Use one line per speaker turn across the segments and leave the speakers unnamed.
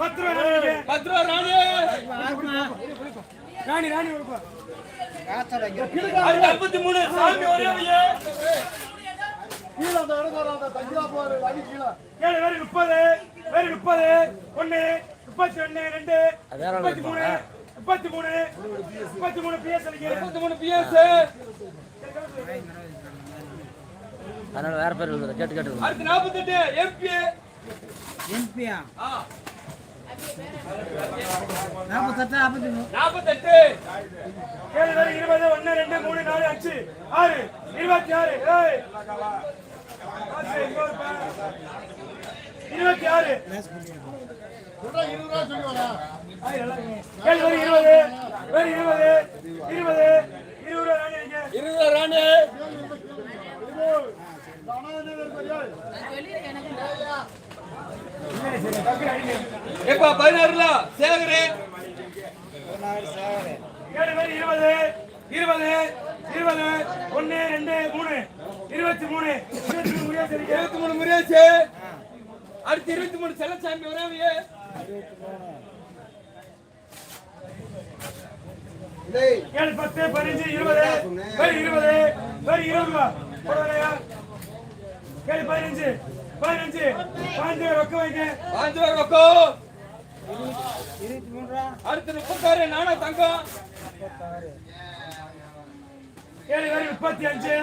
பத்து ரூபா ராணி!
பத்து ரூபா ராணி
ராணி ராணி
ஐம்பத்தி மூணு சாமி ஒரே வையே
ஏழு வேறு முப்பது வேறு முப்பது ஒண்ணு முப்பத்தி ஒண்ணு ரெண்டு முப்பத்தி மூணு முப்பத்தி மூணு முப்பத்தி மூணு பிஎஸ்
முப்பத்தி மூணு பிஎஸ்
அதனால வேற பேர் கேட்டு கேட்டு.
அடுத்து நாற்பத்தெட்டு எம்பி
எம்பியா
ஆ.
நாற்பத்தெட்டு நாற்பத்தி மூணு
நாற்பத்தெட்டு
ஏழு இருபது ஒண்ணு ரெண்டு மூணு நாலு அஞ்சு ஆறு இருபத்தி ஆறு இருபத்தி ஆறு. இருபது இருபது. இருபது. இருபது. ரூபா ராணி.
இருபது ராணி எப்ப பதினாறுல? சேகரு.
இருபது இருபது இருபது ஒன்னு ரெண்டு மூணு. இருபத்தி மூணு. இருபத்தி மூணு முடியாது சரிங்க.
இருபத்தி மூணு முருகேசு அடுத்து இருபத்தி மூணு செல்லச்சாமி ஒரே வையே
ஏழு பத்து பதினஞ்சு இருபது. இருபது. இருபது ஏழு பதினஞ்சு. பதினஞ்சு. பதினஞ்சு ரொக்க வைங்க.
பாஞ்சு ரூபா ரொக்கம்
இருபத்தி ரூபா
அடுத்து முப்பத்தாறு நானா தங்கம்.
ஏழு முப்பத்தி அஞ்சு.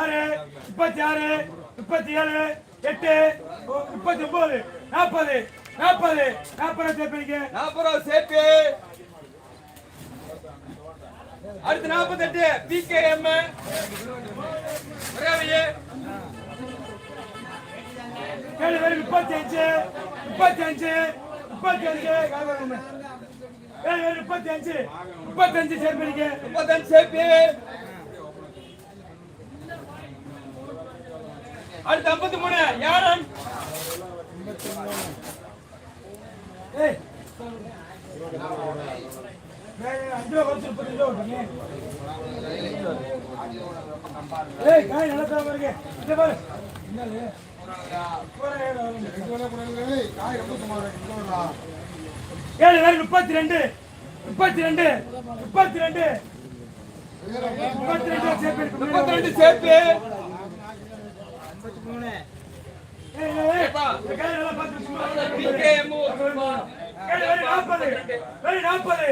ஆறு முப்பத்தி ஆறு முப்பத்தி ஏழு எட்டு முப்பத்தி ஒன்பது நாற்பது நாற்பது. நாற்பது தேப்பிங்க
நாற்பது ரூபா சேப்பு அடுத்து நாற்பத்தெட்டு பிகேஎம்
முப்பத்தி அஞ்சு முப்பத்தி அஞ்சு ஏழு பேர் முப்பத்தி அஞ்சு முப்பத்தி அஞ்சு சேர்ப்பிடிங்க
முப்பத்தஞ்சு சேப்பு அடுத்து ஐம்பத்தி மூணு. யாரன்?
ஏய். ஏய், அஞ்சு ரூபா குறைச்சு முப்பத்தஞ்சு ரூபா விட்டுருங்க. ஏய் காய் நல்லா பாருங்க இந்த பாரு. போறேன், ஏழு பேர் முப்பத்தி ரெண்டு முப்பத்தி ரெண்டு முப்பத்தி ரெண்டு முப்பத்தி ரெண்டு சேர்ப்பிடி
முப்பத்தி ரெண்டு
ஏழு, நாற்பது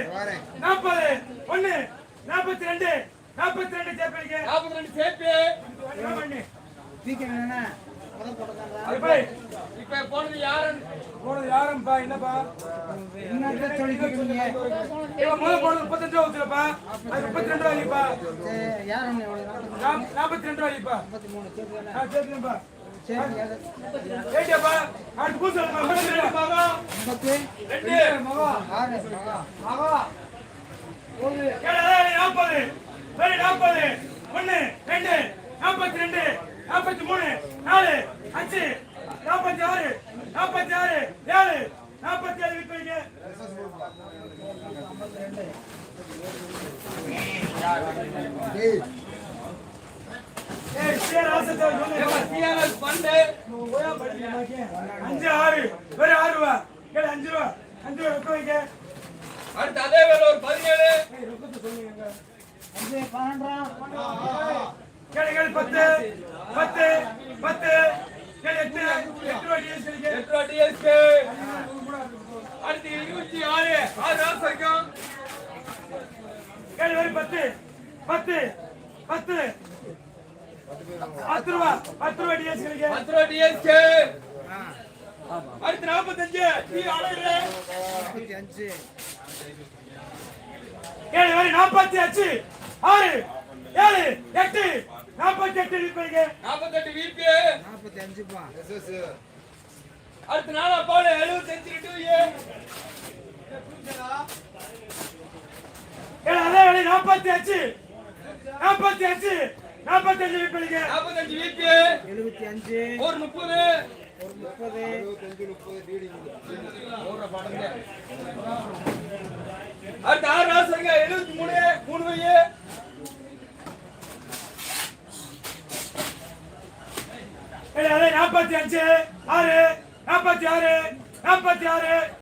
நாற்பது ஒண்ணு நாற்பத்தி ரெண்டு நாற்பத்தி ரெண்டு சேர்ப்பிடிங்க
நாற்பத்தி ரெண்டு சேப்பு
என்ன
இப்ப போனது யாரன்
போனது யாரும்பா என்னப்பா
என்ன
முதல் போனது முப்பத்தஞ்சு ரூபா ஊத்துலப்பா அது முப்பத்தி ரெண்டு ரூபாய்ப்பா நாற்பத்தி ரெண்டு ரூபாய்ப்பா சேர்த்துப்பா ஏடியாப்பா அடுத்து ரெண்டு மகா மகா ஒரு நாற்பது நாற்பது ரெண்டு நாற்பத்தி ரெண்டு. நாற்பத்தி மூணு நாலு அஞ்சு நாற்பத்தி ஆறு நாற்பத்தி ஆறு ஏழு நாற்பத்தி ஏழு விற்பீங்க ஏய், சரி, ஆசத்தை சொல்லு.
டிஆர்எஸ் பண்டு
அஞ்சு ஆறு வேற ஆறு ரூபா. கேளு அஞ்சு ரூபா அஞ்சு ரூபா ரொக்க வைக்க.
அடுத்து அதே வேலை ஒரு பதினேழு.
ஏய், ரொக்கத்தை சொல்லுங்க
அஞ்சு பன்னெண்டு ரூபா
கேளு கேளு பத்து பத்து. பத்து எட்டு எட்டு கிடைக்க
எட்டு ரூபா டிஎஸ்கே அடுத்து இருபத்தி ஆறு. ஆறு ராசம் இருக்கும்
கேளு வேறு பத்து பத்து பத்து. பத்து ரூபா பத்து ரூபா டிஎஸ் கிடைக்க
பத்து ரூபா டிஎஸ்கே அடுத்து நாற்பத்தஞ்சு டி அழகு
நாற்பத்தி அஞ்சு. ஆறு ஏழு எட்டு. நாற்பத்தி எட்டு விற்பீங்க
நாற்பத்தெட்டு விபி
நாற்பத்தி அஞ்சுப்பா
அடுத்து நாலா பால் எழுபத்தஞ்சு டூ ஏ
கேளு அதே வேலை நாற்பத்தி அஞ்சு நாற்பத்தி அஞ்சு நாற்பத்தி அஞ்சு விற்பீங்க
நாற்பத்தஞ்சு விபி
எழுபத்தி அஞ்சு
ஒரு முப்பது
ஒரு முப்பது.
அடுத்து ஆறு ராசங்க எழுபத்தி மூணு மூணு வையே
ஏய், அதே நாற்பத்தி அஞ்சு ஆறு நாற்பத்தி ஆறு நாற்பத்தி ஆறு.